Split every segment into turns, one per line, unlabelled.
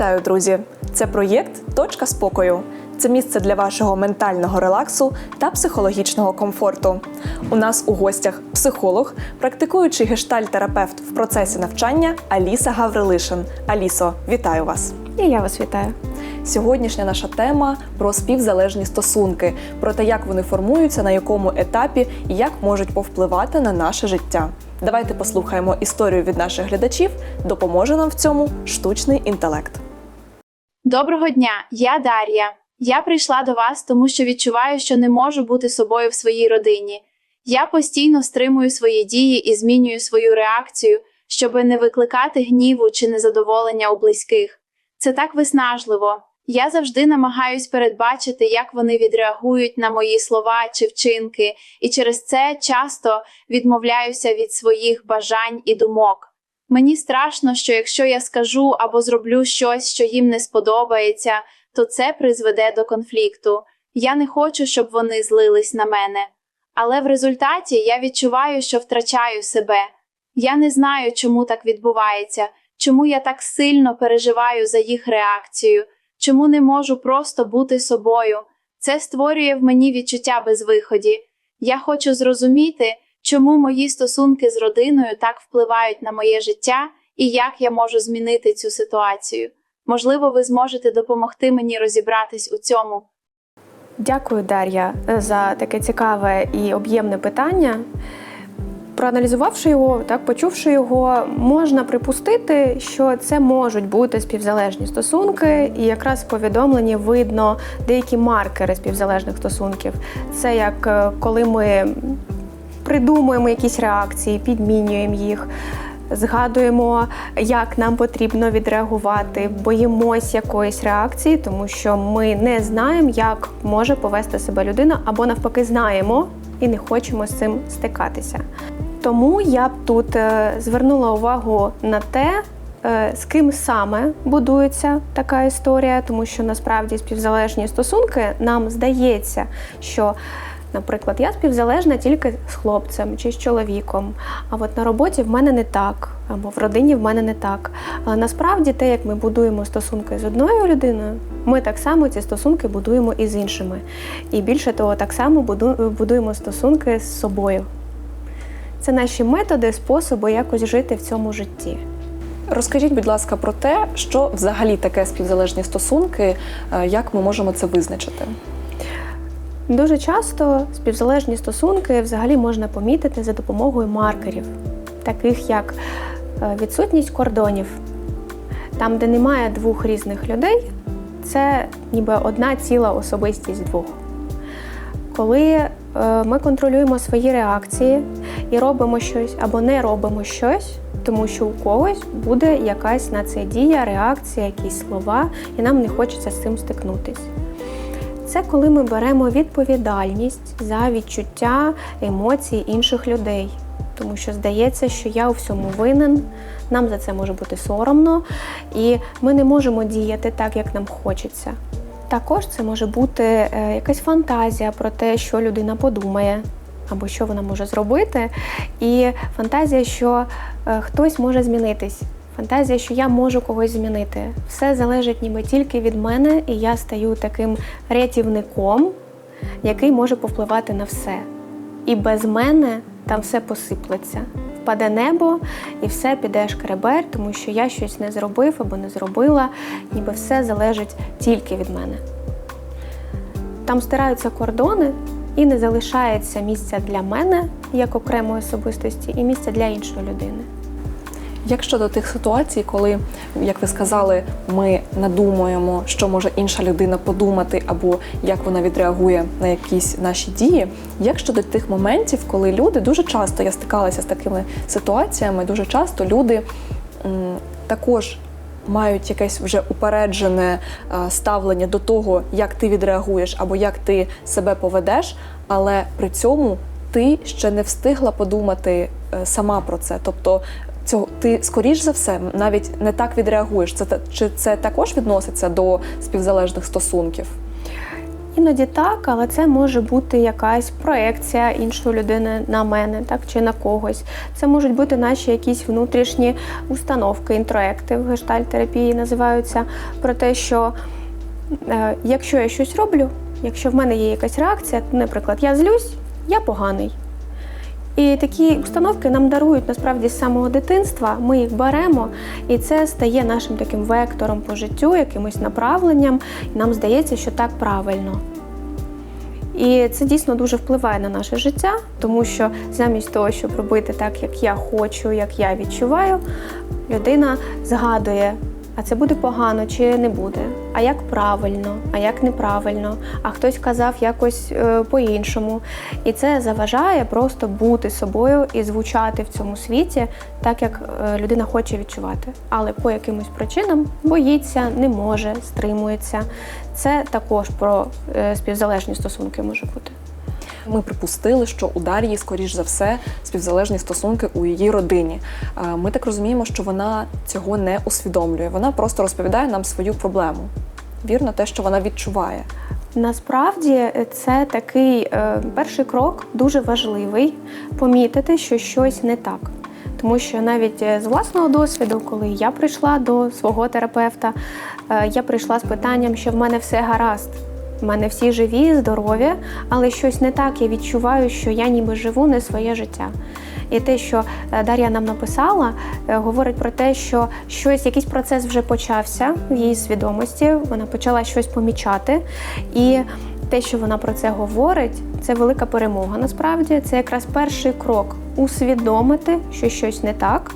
Вітаю, друзі! Це проєкт Точка спокою. Це місце для вашого ментального релаксу та психологічного комфорту. У нас у гостях психолог, практикуючий гештальтерапевт в процесі навчання Аліса Гаврилишин. Алісо, вітаю вас!
І я вас вітаю.
Сьогоднішня наша тема про співзалежні стосунки, про те, як вони формуються, на якому етапі і як можуть повпливати на наше життя. Давайте послухаємо історію від наших глядачів. Допоможе нам в цьому штучний інтелект.
Доброго дня, я Дар'я. Я прийшла до вас, тому що відчуваю, що не можу бути собою в своїй родині. Я постійно стримую свої дії і змінюю свою реакцію, щоб не викликати гніву чи незадоволення у близьких. Це так виснажливо. Я завжди намагаюсь передбачити, як вони відреагують на мої слова чи вчинки, і через це часто відмовляюся від своїх бажань і думок. Мені страшно, що якщо я скажу або зроблю щось, що їм не сподобається, то це призведе до конфлікту. Я не хочу, щоб вони злились на мене. Але в результаті я відчуваю, що втрачаю себе. Я не знаю, чому так відбувається, чому я так сильно переживаю за їх реакцію, чому не можу просто бути собою. Це створює в мені відчуття безвиході. Я хочу зрозуміти, чому мої стосунки з родиною так впливають на моє життя і як я можу змінити цю ситуацію. Можливо, ви зможете допомогти мені розібратись у цьому.
Дякую, Дар'я, за таке цікаве і об'ємне питання. Проаналізувавши його, так почувши його, можна припустити, що це можуть бути співзалежні стосунки, і якраз в повідомленні видно деякі маркери співзалежних стосунків. Це як е, коли ми придумуємо якісь реакції, підмінюємо їх. Згадуємо, як нам потрібно відреагувати, боїмось якоїсь реакції, тому що ми не знаємо, як може повести себе людина, або навпаки, знаємо і не хочемо з цим стикатися. Тому я б тут е, звернула увагу на те, е, з ким саме будується така історія, тому що насправді співзалежні стосунки нам здається, що Наприклад, я співзалежна тільки з хлопцем чи з чоловіком, а от на роботі в мене не так, або в родині в мене не так. Але насправді те, як ми будуємо стосунки з одною людиною, ми так само ці стосунки будуємо і з іншими. І більше того, так само будуємо стосунки з собою. Це наші методи, способи якось жити в цьому житті.
Розкажіть, будь ласка, про те, що взагалі таке співзалежні стосунки, е, як ми можемо це визначити.
Дуже часто співзалежні стосунки взагалі можна помітити за допомогою маркерів, таких як е, відсутність кордонів. Там, де немає двох різних людей, це ніби одна ціла особистість двох. Коли е, ми контролюємо свої реакції і робимо щось або не робимо щось, тому що у когось буде якась на це дія, реакція, якісь слова, і нам не хочеться з цим стикнутись. Це коли ми беремо відповідальність за відчуття емоцій інших людей. Тому що здається, що я у всьому винен, нам за це може бути соромно, і ми не можемо діяти так, як нам хочеться. Також це може бути е, якась фантазія про те, що людина подумає, або що вона може зробити. І фантазія, що е, хтось може змінитись. Фантазія, що я можу когось змінити. Все залежить ніби тільки від мене, і я стаю таким рятівником, який може повпливати на все. І без мене там все посиплеться. Впаде небо і все піде шкребер, тому що я щось не зробив або не зробила, ніби все залежить тільки від мене. Там стираються кордони і не залишається місця для мене як окремої особистості і місця для іншої людини.
Як щодо тих ситуацій, коли, як ви сказали, ми надумуємо, що може інша людина подумати, або як вона відреагує на якісь наші дії, як щодо тих моментів, коли люди дуже часто я стикалася з такими ситуаціями, дуже часто люди м, також мають якесь вже упереджене е, ставлення до того, як ти відреагуєш або як ти себе поведеш, але при цьому ти ще не встигла подумати е, сама про це. Тобто цього ти скоріш за все навіть не так відреагуєш. Це чи це також відноситься до співзалежних стосунків?
Іноді так, але це може бути якась проекція іншої людини на мене, так чи на когось. Це можуть бути наші якісь внутрішні установки, інтроекти в гештальтерапії називаються про те, що е, якщо я щось роблю, якщо в мене є якась реакція, наприклад, я злюсь, я поганий. І такі установки нам дарують насправді з самого дитинства. Ми їх беремо, і це стає нашим таким вектором по життю, якимось направленням. І нам здається, що так правильно. І це дійсно дуже впливає на наше життя, тому що замість того, щоб робити так, як я хочу, як я відчуваю, людина згадує, а це буде погано чи не буде, а як правильно, а як неправильно, а хтось казав якось е, по-іншому. І це заважає просто бути собою і звучати в цьому світі так, як е, людина хоче відчувати. Але по якимось причинам боїться, не може, стримується. Це також про е, співзалежні стосунки може бути.
Ми припустили, що у Дар'ї, скоріш за все, співзалежні стосунки у її родині. Ми так розуміємо, що вона цього не усвідомлює. Вона просто розповідає нам свою проблему. Вірно, те, що вона відчуває.
Насправді це такий е, перший крок дуже важливий помітити, що щось не так. Тому що навіть е, з власного досвіду, коли я прийшла до свого терапевта, е, я прийшла з питанням, що в мене все гаразд. В мене всі живі, здорові, але щось не так. Я відчуваю, що я ніби живу не своє життя. І те, що е, Дар'я нам написала, е, говорить про те, що щось, якийсь процес вже почався в її свідомості. Вона почала щось помічати. І те, що вона про це говорить, це велика перемога. Насправді це якраз перший крок усвідомити, що щось не так,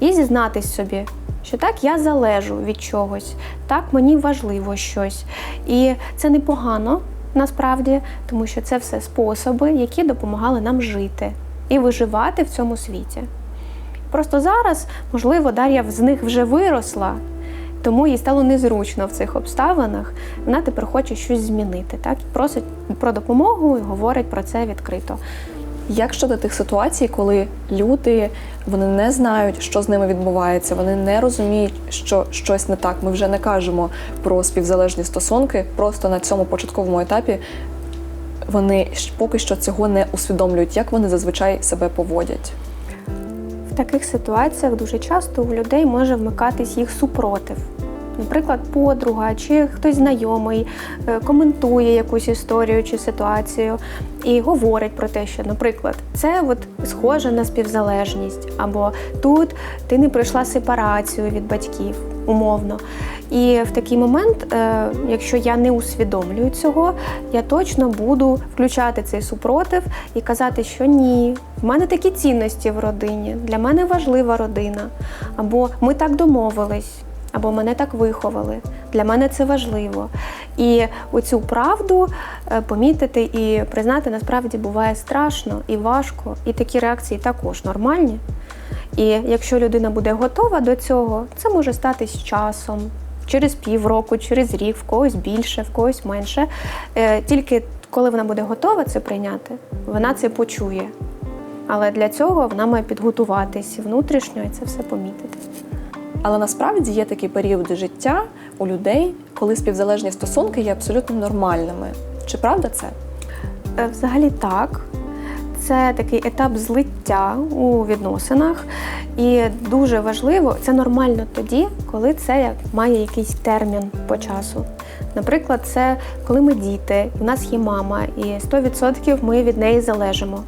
і зізнатись собі, що так я залежу від чогось, так мені важливо щось. І це непогано насправді, тому що це все способи, які допомагали нам жити і виживати в цьому світі. Просто зараз, можливо, Дар'я з них вже виросла, тому їй стало незручно в цих обставинах. Вона тепер хоче щось змінити, так просить про допомогу і говорить про це відкрито.
Як щодо тих ситуацій, коли люди вони не знають, що з ними відбувається, вони не розуміють, що щось не так. Ми вже не кажемо про співзалежні стосунки. Просто на цьому початковому етапі вони поки що цього не усвідомлюють, як вони зазвичай себе поводять.
В таких ситуаціях дуже часто у людей може вмикатись їх супротив. Наприклад, подруга чи хтось знайомий е, коментує якусь історію чи ситуацію і говорить про те, що, наприклад, це от схоже на співзалежність, або тут ти не пройшла сепарацію від батьків, умовно. І в такий момент, е, якщо я не усвідомлюю цього, я точно буду включати цей супротив і казати, що ні, в мене такі цінності в родині, для мене важлива родина, або ми так домовились. Або мене так виховали. Для мене це важливо. І оцю правду е, помітити і признати насправді буває страшно і важко. І такі реакції також нормальні. І якщо людина буде готова до цього, це може стати з часом, через півроку, через рік, в когось більше, в когось менше. Е, Тільки коли вона буде готова це прийняти, вона це почує. Але для цього вона має підготуватись внутрішньо і це все помітити.
Але насправді є такі періоди життя у людей, коли співзалежні стосунки є абсолютно нормальними. Чи правда це?
Е, Взагалі так. Це такий етап злиття у відносинах, і дуже важливо, це нормально тоді, коли це має якийсь термін по часу. Наприклад, це коли ми діти, в нас є мама, і 100% ми від неї залежимо.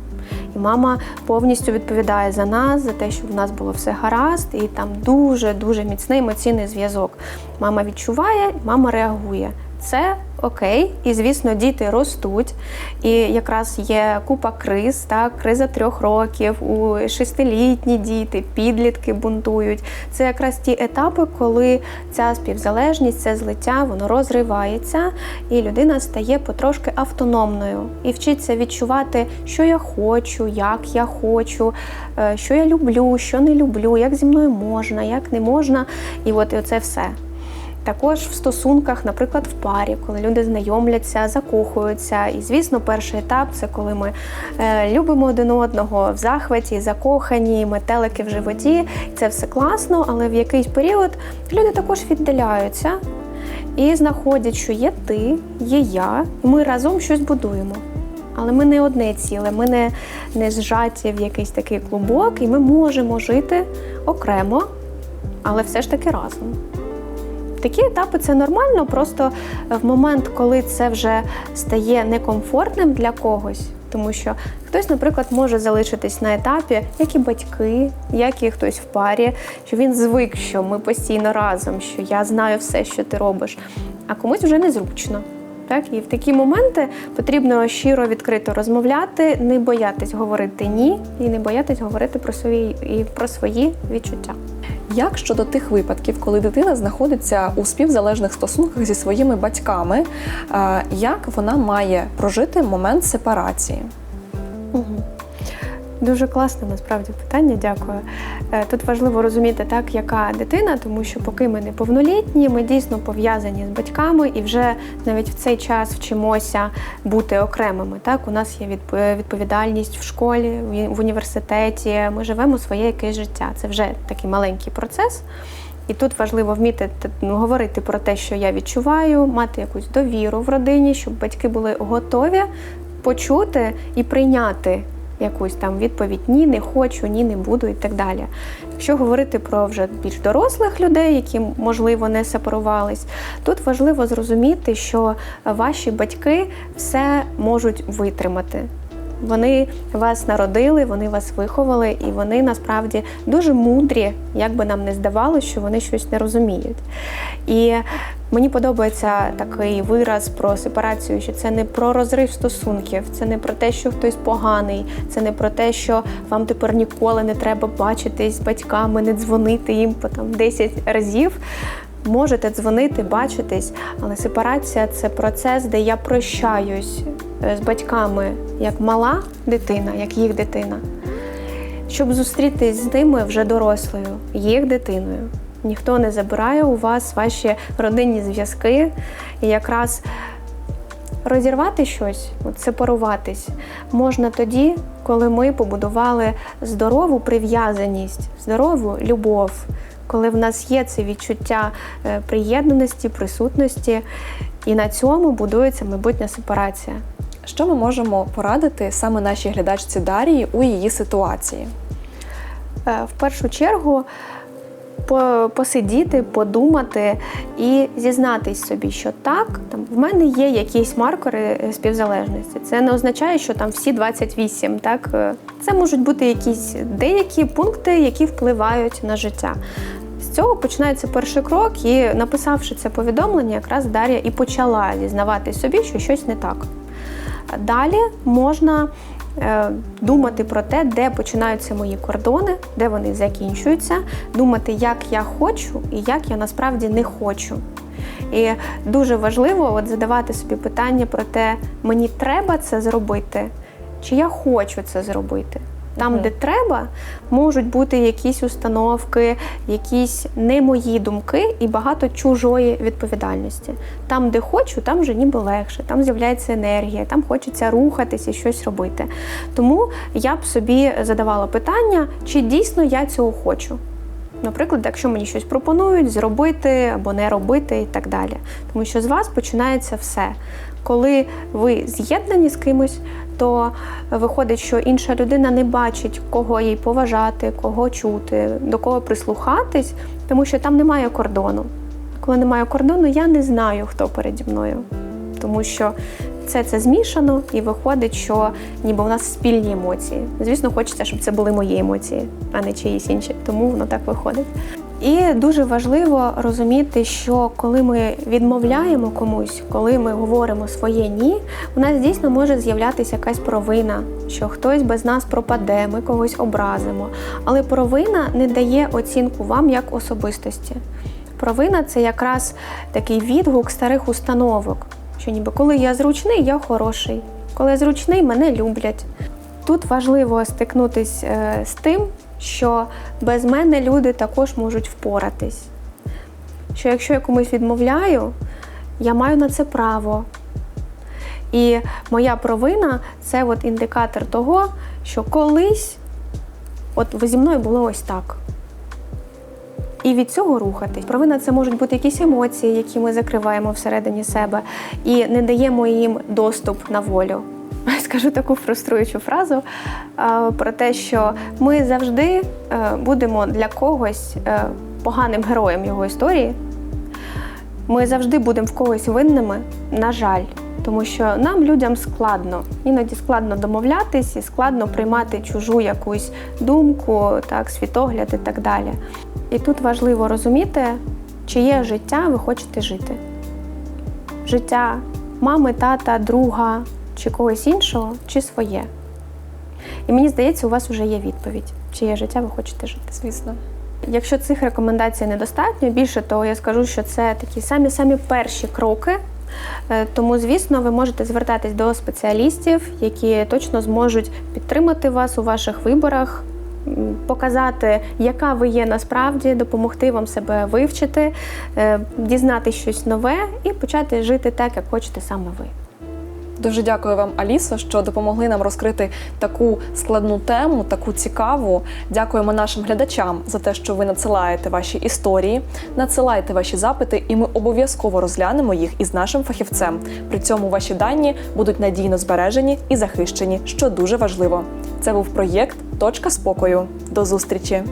Мама повністю відповідає за нас, за те, щоб в нас було все гаразд, і там дуже дуже міцний емоційний зв'язок. Мама відчуває, мама реагує. Це окей, і звісно, діти ростуть. І якраз є купа криз, так, криза трьох років, у шестилітні діти, підлітки бунтують. Це якраз ті етапи, коли ця співзалежність, це злиття, воно розривається, і людина стає потрошки автономною і вчиться відчувати, що я хочу, як я хочу, е, що я люблю, що не люблю, як зі мною можна, як не можна. І от це все. Також в стосунках, наприклад, в парі, коли люди знайомляться, закохуються. І, звісно, перший етап це коли ми е, любимо один одного в захваті, закохані, метелики в животі. Це все класно, але в якийсь період люди також віддаляються. і знаходять, що є ти, є я, і ми разом щось будуємо. Але ми не одне ціле, ми не, не зжаті в якийсь такий клубок, і ми можемо жити окремо, але все ж таки разом. Такі етапи це нормально, просто в момент, коли це вже стає некомфортним для когось, тому що хтось, наприклад, може залишитись на етапі, як і батьки, як і хтось в парі, що він звик, що ми постійно разом, що я знаю все, що ти робиш, а комусь вже незручно. Так, і в такі моменти потрібно щиро відкрито розмовляти, не боятись говорити ні і не боятись говорити про свої і про свої відчуття.
Як щодо тих випадків, коли дитина знаходиться у співзалежних стосунках зі своїми батьками, е, як вона має прожити момент сепарації?
Дуже класне насправді питання, дякую. Е, Тут важливо розуміти, так, яка дитина, тому що поки ми неповнолітні, ми дійсно пов'язані з батьками і вже навіть в цей час вчимося бути окремими. Так, у нас є відп- відповідальність в школі, в університеті. Ми живемо своє якесь життя. Це вже такий маленький процес. І тут важливо вміти ну, говорити про те, що я відчуваю, мати якусь довіру в родині, щоб батьки були готові почути і прийняти якусь там відповідь Ні, не хочу, ні, не буду і так далі. Якщо говорити про вже більш дорослих людей, які можливо не сепарувались, тут важливо зрозуміти, що ваші батьки все можуть витримати. Вони вас народили, вони вас виховали, і вони насправді дуже мудрі, як би нам не здавалося, що вони щось не розуміють. І мені подобається такий вираз про сепарацію, що це не про розрив стосунків, це не про те, що хтось поганий, це не про те, що вам тепер ніколи не треба бачитись з батьками, не дзвонити їм по там 10 разів. Можете дзвонити, бачитись, але сепарація це процес, де я прощаюсь е, з батьками як мала дитина, як їх дитина, щоб зустрітись з ними вже дорослою, їх дитиною. Ніхто не забирає у вас ваші родинні зв'язки і якраз розірвати щось, сепаруватись можна тоді, коли ми побудували здорову прив'язаність, здорову любов, коли в нас є це відчуття е, приєднаності, присутності, і на цьому будується майбутня сепарація.
Що ми можемо порадити саме нашій глядачці Дарії у її ситуації?
Е, В першу чергу посидіти, подумати і зізнатись собі, що так, там в мене є якісь маркери е, співзалежності. Це не означає, що там всі 28, так це можуть бути якісь деякі пункти, які впливають на життя. Цього починається перший крок, і написавши це повідомлення, якраз Дар'я і почала зізнавати собі, що щось не так. Далі можна е, думати про те, де починаються мої кордони, де вони закінчуються, думати, як я хочу і як я насправді не хочу. І дуже важливо от задавати собі питання про те, мені треба це зробити, чи я хочу це зробити. Там,
Мгм.
де треба, можуть бути якісь установки, якісь не мої думки і багато чужої відповідальності. Там, де хочу, там вже ніби легше, там з'являється енергія, там хочеться рухатись і щось робити. Тому я б собі задавала питання, чи дійсно я цього хочу. Наприклад, якщо мені щось пропонують зробити або не робити і так далі. Тому що з вас починається все. Коли ви з'єднані з кимось, то виходить, що інша людина не бачить, кого їй поважати, кого чути, до кого прислухатись, тому що там немає кордону. Коли немає кордону, я не знаю, хто переді мною. Тому що все це змішано і виходить, що ніби у нас спільні емоції. Звісно, хочеться, щоб це були мої емоції, а не чиїсь інші. Тому воно так виходить. І дуже важливо розуміти, що коли ми відмовляємо комусь, коли ми говоримо своє ні, у нас дійсно може з'являтися якась провина, що хтось без нас пропаде, ми когось образимо. Але провина не дає оцінку вам як особистості. Провина це якраз такий відгук старих установок, що ніби коли я зручний, я хороший. Коли я зручний, мене люблять. Тут важливо стикнутись е, з тим, що без мене люди також можуть впоратись. Що якщо я комусь відмовляю, я маю на це право. І моя провина це от індикатор того, що колись от зі мною було ось так. і від цього рухатись. Провина це можуть бути якісь емоції, які ми закриваємо всередині себе, і не даємо їм доступ на волю. Скажу таку фруструючу фразу е, про те, що ми завжди е, будемо для когось е, поганим героєм його історії. Ми завжди будемо в когось винними, на жаль, тому що нам, людям, складно. Іноді складно домовлятись і складно приймати чужу якусь думку, так, світогляд і так далі. І тут важливо розуміти, чиє життя ви хочете жити. Життя мами, тата, друга чи когось іншого, чи своє. І мені здається, у вас вже є відповідь, чиє життя ви хочете жити.
Звісно.
Якщо цих рекомендацій недостатньо, більше того, я скажу, що це такі самі самі перші кроки. Е, Тому, звісно, ви можете звертатись до спеціалістів, які точно зможуть підтримати вас у ваших виборах, показати, яка ви є насправді, допомогти вам себе вивчити, е, дізнати щось нове і почати жити так, як хочете саме ви.
Дуже дякую вам, Алісо, що допомогли нам розкрити таку складну тему, таку цікаву. Дякуємо нашим глядачам за те, що ви надсилаєте ваші історії, надсилайте ваші запити, і ми обов'язково розглянемо їх із нашим фахівцем. При цьому ваші дані будуть надійно збережені і захищені, що дуже важливо. Це був проєкт Точка спокою. До зустрічі!